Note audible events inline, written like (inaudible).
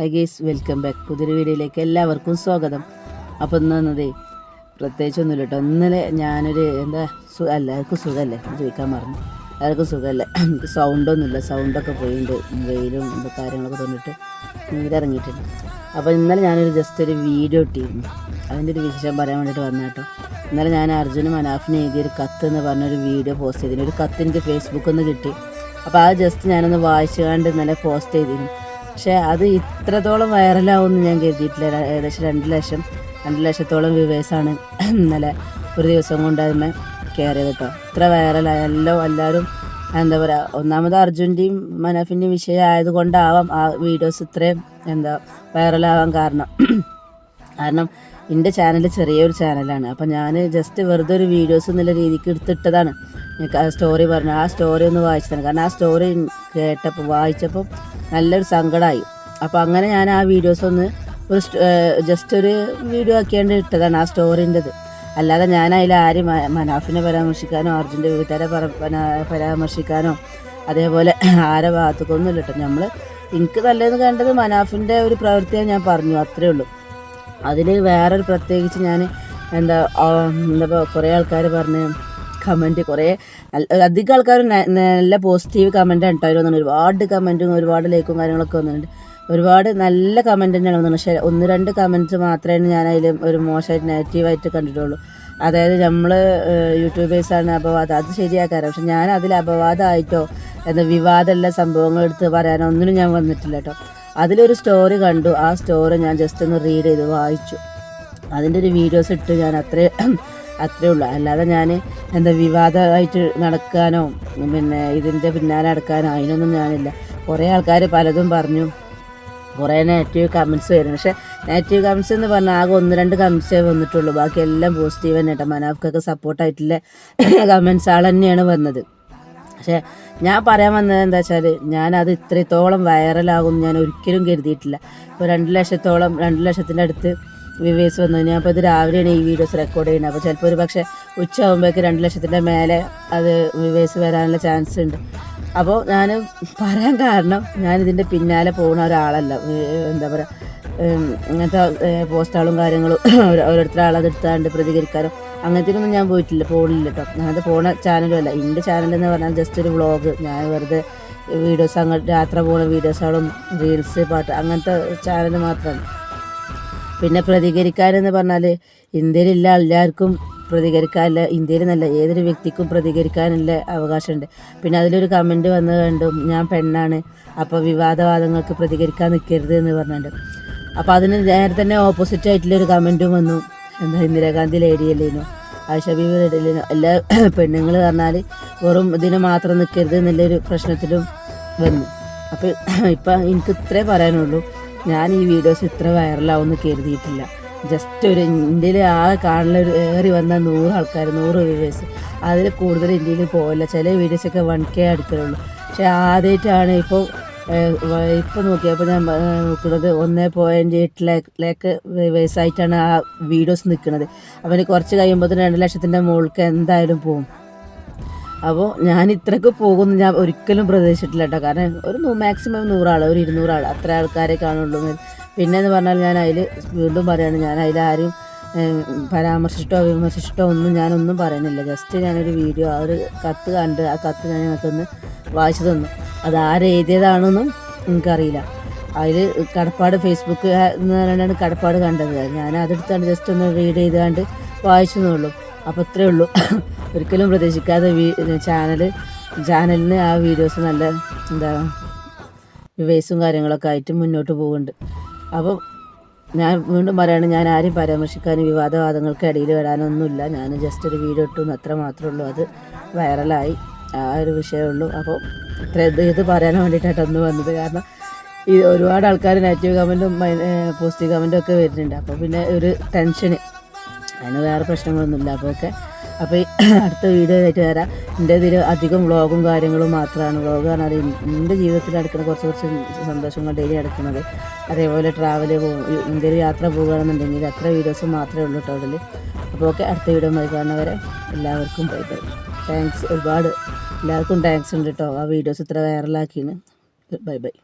High guys welcome back പുതിയൊരു വീഡിയോയിലേക്ക് എല്ലാവർക്കും സ്വാഗതം. അപ്പോൾ പ്രത്യേകിച്ച് പ്രത്യേകിച്ചൊന്നുമില്ല കേട്ടോ. ഇന്നലെ ഞാനൊരു എന്താ സു എല്ലാവർക്കും സുഖമല്ലേ? ചോദിക്കാൻ മറന്നു. എല്ലാവർക്കും സുഖമല്ലേ? എനിക്ക് സൗണ്ടൊന്നുമില്ല സൗണ്ടൊക്കെ പോയിട്ടുണ്ട് വെയിലും കാര്യങ്ങളൊക്കെ തന്നിട്ട് നീരിറങ്ങിയിട്ടുണ്ട് അപ്പോൾ ഇന്നലെ ഞാനൊരു ജസ്റ്റ് ഒരു വീഡിയോ ഇട്ടിരുന്നു. അതിന്റെ ഒരു വിശേഷം പറയാൻ വേണ്ടിയിട്ട് വന്ന കേട്ടോ. ഇന്നലെ ഞാൻ അർജുനും മനാഫിന് എഴുതിയൊരു കത്ത് എന്ന് പറഞ്ഞൊരു വീഡിയോ പോസ്റ്റ് ചെയ്തിരുന്നു. ഒരു കത്ത് എനിക്ക് ഫേസ്ബുക്കിൽ നിന്ന് കിട്ടി. അപ്പോൾ ആ ജസ്റ്റ് ഞാനൊന്ന് വായിച്ചു കണ്ട് ഇന്നലെ പോസ്റ്റ് ചെയ്തിരുന്നു. പക്ഷേ അത് ഇത്രത്തോളം വൈറലാവുമെന്ന് ഞാൻ കരുതിയിട്ടില്ല. ഏകദേശം രണ്ട് ലക്ഷം രണ്ട് ലക്ഷത്തോളം വ്യൂവേഴ്സാണ് ഇന്നലെ ഒരു ദിവസം കൊണ്ട് അതിനെ കയറിയത് കേട്ടോ. ഇത്ര വൈറലായ. എല്ലാം എല്ലാവരും എന്താ പറയുക ഒന്നാമത് അർജുന്റെയും മനാഫിന്റെയും വിഷയം ആയതുകൊണ്ടാവാം ആ വീഡിയോസ് ഇത്രയും എന്താ വൈറലാവാൻ കാരണം. കാരണം എന്റെ ചാനൽ ചെറിയൊരു ചാനലാണ് അപ്പം ഞാൻ ജസ്റ്റ് വെറുതെ ഒരു വീഡിയോസ് എന്നുള്ള രീതിക്ക് എടുത്തിട്ടതാണ്. സ്റ്റോറി പറഞ്ഞു. ആ സ്റ്റോറി ഒന്ന് വായിച്ചതാണ്. കാരണം ആ സ്റ്റോറി കേട്ടപ്പോൾ വായിച്ചപ്പോൾ നല്ലൊരു സങ്കടമായി അപ്പോൾ അങ്ങനെ ഞാൻ ആ വീഡിയോസ് ഒന്ന് ഒരു ജസ്റ്റ് ഒരു വീഡിയോ ആക്കിയാണ്ട് ഇട്ടതാണ് ആ സ്റ്റോറിന്റെത് അല്ലാതെ ഞാൻ അതിൽ ആരും മനാഫിനെ പരാമർശിക്കാനോ അർജുന്റെ വീട്ടുകാരെ പറ- പരാമർശിക്കാനോ അതേപോലെ ആരെ ഭാഗത്തേക്കൊന്നും കേട്ടോ. നമ്മൾ എനിക്ക് നല്ലതെന്ന് കണ്ടത് മനാഫിന്റെ ഒരു പ്രവൃത്തിയാണ് ഞാൻ പറഞ്ഞു അത്രേ ഉള്ളൂ. അതിൽ വേറൊരു പ്രത്യേകിച്ച് ഞാൻ എന്താ എന്താ കുറേ ആൾക്കാർ പറഞ്ഞ് കമന്റ് കുറേ അധികം ആൾക്കാർ നല്ല പോസിറ്റീവ് കമന്റ് അവർ വന്നിട്ടുണ്ട്. ഒരുപാട് കമന്റും ഒരുപാട് ലൈക്കും കാര്യങ്ങളൊക്കെ വന്നിട്ടുണ്ട്. ഒരുപാട് നല്ല കമന്റ് തന്നെയാണ് വന്നത് പക്ഷേ ഒന്ന് രണ്ട് കമന്റ്സ് മാത്രമേ ഞാൻ അതിൽ ഒരു മോശമായിട്ട് നെഗറ്റീവായിട്ട് കണ്ടിട്ടുള്ളൂ. അതായത് നമ്മൾ യൂട്യൂബേഴ്സാണ് അപവാദം. അത് ശരിയാക്കാറ് പക്ഷെ ഞാൻ അതിൽ അപവാദമായിട്ടോ എന്താ വിവാദമുള്ള സംഭവങ്ങൾ എടുത്ത് പറയാനോ ഒന്നിനും ഞാൻ വന്നിട്ടില്ല കേട്ടോ. അതിലൊരു സ്റ്റോറി കണ്ടു. ആ സ്റ്റോറി ഞാൻ ജസ്റ്റ് ഒന്ന് റീഡ് ചെയ്ത് വായിച്ചു. അതിന്റെ ഒരു വീഡിയോസ് ഇട്ട് ഞാൻ അത്രേ അത്രേ ഉള്ളൂ. അല്ലാതെ ഞാൻ എന്താ വിവാദമായിട്ട് നടക്കാനോ പിന്നെ ഇതിന്റെ പിന്നാലെ നടക്കാനോ അതിനൊന്നും ഞാനില്ല. കുറേ ആൾക്കാർ പലതും പറഞ്ഞു. കുറേ നെഗറ്റീവ് കമൻസ് വരും പക്ഷേ നെഗറ്റീവ് കമൻസ് എന്ന് പറഞ്ഞാൽ ആകെ ഒന്ന് രണ്ട് കമൻസേ വന്നിട്ടുള്ളൂ. ബാക്കി എല്ലാം പോസിറ്റീവ് തന്നെ കേട്ടോ മനാഫ്ക്കൊക്കെ സപ്പോർട്ടായിട്ടുള്ള കമൻസ് ആൾ തന്നെയാണ് വന്നത്. പക്ഷേ ഞാൻ പറയാൻ വന്നത് എന്താ വെച്ചാൽ ഞാനത് ഇത്രത്തോളം വൈറലാകും ഞാൻ ഒരിക്കലും കരുതിയിട്ടില്ല. ഇപ്പോൾ രണ്ട് ലക്ഷത്തോളം രണ്ട് ലക്ഷത്തിന്റെ അടുത്ത് വിവേഴ്സ് വന്നു. ഞാൻ അപ്പോൾ ഇത് രാവിലെയാണ് ഈ വീഡിയോസ് റെക്കോർഡ് ചെയ്യുന്നത്. അപ്പോൾ ചിലപ്പോൾ ഒരു പക്ഷേ ഉച്ച ആകുമ്പോഴേക്ക് രണ്ട് ലക്ഷത്തിന്റെ മേലെ അത് വിവേസ് വരാനുള്ള ചാൻസ് ഉണ്ട്. അപ്പോൾ ഞാൻ പറയാൻ കാരണം ഞാൻ ഇതിന്റെ പിന്നാലെ പോകുന്ന ഒരാളല്ല. എന്താ പറയുക അങ്ങനത്തെ പോസ്റ്റുകളും കാര്യങ്ങളും (coughs) ഓരോ- ഓരോരുത്തർ ആളതെടുത്താണ്ട് പ്രതികരിക്കാനോ അങ്ങനത്തേനൊന്നും ഞാൻ പോയിട്ടില്ല പോണില്ല കേട്ടോ അങ്ങനത്തെ പോണ ചാനലും അല്ല. എന്റെ ചാനൽ എന്ന് പറഞ്ഞാൽ ജസ്റ്റ് ഒരു വ്ളോഗ് ഞാൻ വെറുതെ വീഡിയോസ് അങ്ങോട്ട് യാത്ര പോകുന്ന വീഡിയോസുകളും റീൽസ് പാട്ട് അങ്ങനത്തെ ചാനൽ മാത്രമാണ് പിന്നെ പ്രതികരിക്കാനെന്ന് പറഞ്ഞാൽ ഇന്ത്യയിലുള്ള എല്ലാവർക്കും പ്രതികരിക്കാനുള്ള ഇന്ത്യയിൽ നല്ല ഏതൊരു വ്യക്തിക്കും പ്രതികരിക്കാനുള്ള അവകാശമുണ്ട്. പിന്നെ അതിലൊരു കമന്റ് വന്ന് കണ്ടു ഞാൻ പെണ്ണാണ് അപ്പോൾ വിവാദവാദങ്ങൾക്ക് പ്രതികരിക്കാൻ നിൽക്കരുത് എന്ന് പറഞ്ഞിട്ടുണ്ട്. അപ്പോൾ അതിന് നേരെ തന്നെ ഓപ്പോസിറ്റ് ആയിട്ടുള്ളൊരു കമന്റും വന്നു. എന്താ ഇന്ദിരാഗാന്ധി ലേഡിയല്ലേനു ആയിഷ ലേഡിയല്ലേനു എല്ലാ പെണ്ണുങ്ങൾ പറഞ്ഞാൽ വെറും ഇതിന് മാത്രം നിൽക്കരുത് എന്നുള്ളൊരു പ്രശ്നത്തിലും വന്നു. അപ്പോൾ ഇപ്പം എനിക്ക് ഇത്രേ പറയാനുള്ളൂ. ഞാൻ ഈ വീഡിയോസ് ഇത്ര വൈറലാവുമെന്ന് കരുതിയിട്ടില്ല. ജസ്റ്റ് ഒരു ഇന്ത്യയിൽ ആകെ കാണുന്ന ഒരു ഏറി വന്ന നൂറ് ആൾക്കാർ നൂറ് വ്യൂവേഴ്സ് അതിൽ കൂടുതൽ ഇന്ത്യയിൽ പോകില്ല ചില വീഡിയോസൊക്കെ വൺ കെ അടുക്കലുള്ളൂ പക്ഷേ ആദ്യമായിട്ടാണ് ഇപ്പോൾ ഇപ്പോൾ നോക്കിയപ്പോൾ ഞാൻ നോക്കുന്നത് ഒന്ന് പോയിന്റ് എട്ട് ലാക്ക് വ്യൂവേഴ്സായിട്ടാണ് ആ വീഡിയോസ് നിൽക്കുന്നത് അവന് കുറച്ച് കഴിയുമ്പോൾ രണ്ട് ലക്ഷത്തിന്റെ മുകൾക്ക് എന്തായാലും പോകും അപ്പോൾ ഞാൻ ഇത്രയ്ക്ക് പോകുന്നു. ഞാൻ ഒരിക്കലും പ്രതീക്ഷിച്ചിട്ടില്ല കേട്ടോ കാരണം ഒരു മാക്സിമം നൂറാൾ ഒരു ഇരുന്നൂറാൾ അത്ര ആൾക്കാരെ കാണുള്ളൂ. പിന്നെ എന്ന് പറഞ്ഞാൽ ഞാൻ അതിൽ വീണ്ടും പറയുകയാണ് ഞാൻ അതിൽ ആരും പരാമർശിച്ചിട്ടോ വിമർശിച്ചിട്ടോ ഒന്നും ഞാനൊന്നും പറയുന്നില്ല. ജസ്റ്റ് ഞാനൊരു വീഡിയോ ആ ഒരു കത്ത് കണ്ട് ആ കത്ത് ഞാൻ ഞങ്ങൾക്കൊന്ന് വായിച്ചു തന്നു. അത് ആരെഴുതിയതാണെന്നും എനിക്കറിയില്ല. അതിൽ കടപ്പാട് ഫേസ്ബുക്ക് എന്ന് പറഞ്ഞാണ് കടപ്പാട് കണ്ടത്. ഞാൻ അതെടുത്താണ് ജസ്റ്റ് ഒന്ന് റീഡ് ചെയ്താണ്ട് വായിച്ചു എന്നുള്ളൂ അപ്പോൾ ഇത്രയേ ഉള്ളൂ. ഒരിക്കലും പ്രതീക്ഷിക്കാതെ ചാനൽ ചാനലിന് ആ വീഡിയോസ് നല്ല എന്താ വിവേസും കാര്യങ്ങളൊക്കെ ആയിട്ട് മുന്നോട്ട് പോകുന്നുണ്ട് അപ്പോൾ ഞാൻ വീണ്ടും പറയാണ് ഞാൻ ആരും പരാമർശിക്കാനും വിവാദവാദങ്ങൾക്ക് ഇടയിൽ വരാനൊന്നുമില്ല. ഞാൻ ജസ്റ്റ് ഒരു വീഡിയോ ഇട്ടു അത്ര മാത്രമേ ഉള്ളൂ. അത് വൈറലായി ആ ഒരു വിഷയമുള്ളൂ അപ്പോൾ ഇത്ര ഇത് ഇത് പറയാൻ അന്ന് വന്നത്. കാരണം ഈ ഒരുപാട് ആൾക്കാർ നെഗറ്റീവ് കമന്റും പോസിറ്റീവ് കമന്റും ഒക്കെ വരുന്നുണ്ട്. അപ്പോൾ പിന്നെ ഒരു ടെൻഷന് അതിന് വേറെ പ്രശ്നങ്ങളൊന്നുമില്ല. അപ്പോൾ ഒക്കെ അപ്പോൾ (clears throat) അടുത്ത വീഡിയോ ആയിട്ട് വരാം. എന്റെ ഇതിൽ അധികം വ്ളോഗും കാര്യങ്ങളും മാത്രമാണ്. വ്ളോഗ് പറഞ്ഞാൽ എന്റെ ജീവിതത്തിൽ നടക്കുന്ന കുറച്ച് കുറച്ച് സന്തോഷങ്ങൾ ഡെയിലി നടക്കുന്നത്. അതേപോലെ ട്രാവൽ പോകും ഇന്ത്യയിൽ യാത്ര പോകുകയാണെന്നുണ്ടെങ്കിൽ അത്ര വീഡിയോസ് മാത്രമേ ഉള്ളൂ കേട്ടോ അതിൽ അപ്പോൾ ഓക്കെ അടുത്ത വീഡിയോ മതി കാണുന്നവരെ എല്ലാവർക്കും ബൈ ബൈ താങ്ക്സ് ഒരുപാട്. എല്ലാവർക്കും താങ്ക്സ് ഉണ്ട് കേട്ടോ. ആ വീഡിയോസ് ഇത്ര വൈറലാക്കിന് ബൈ ബൈ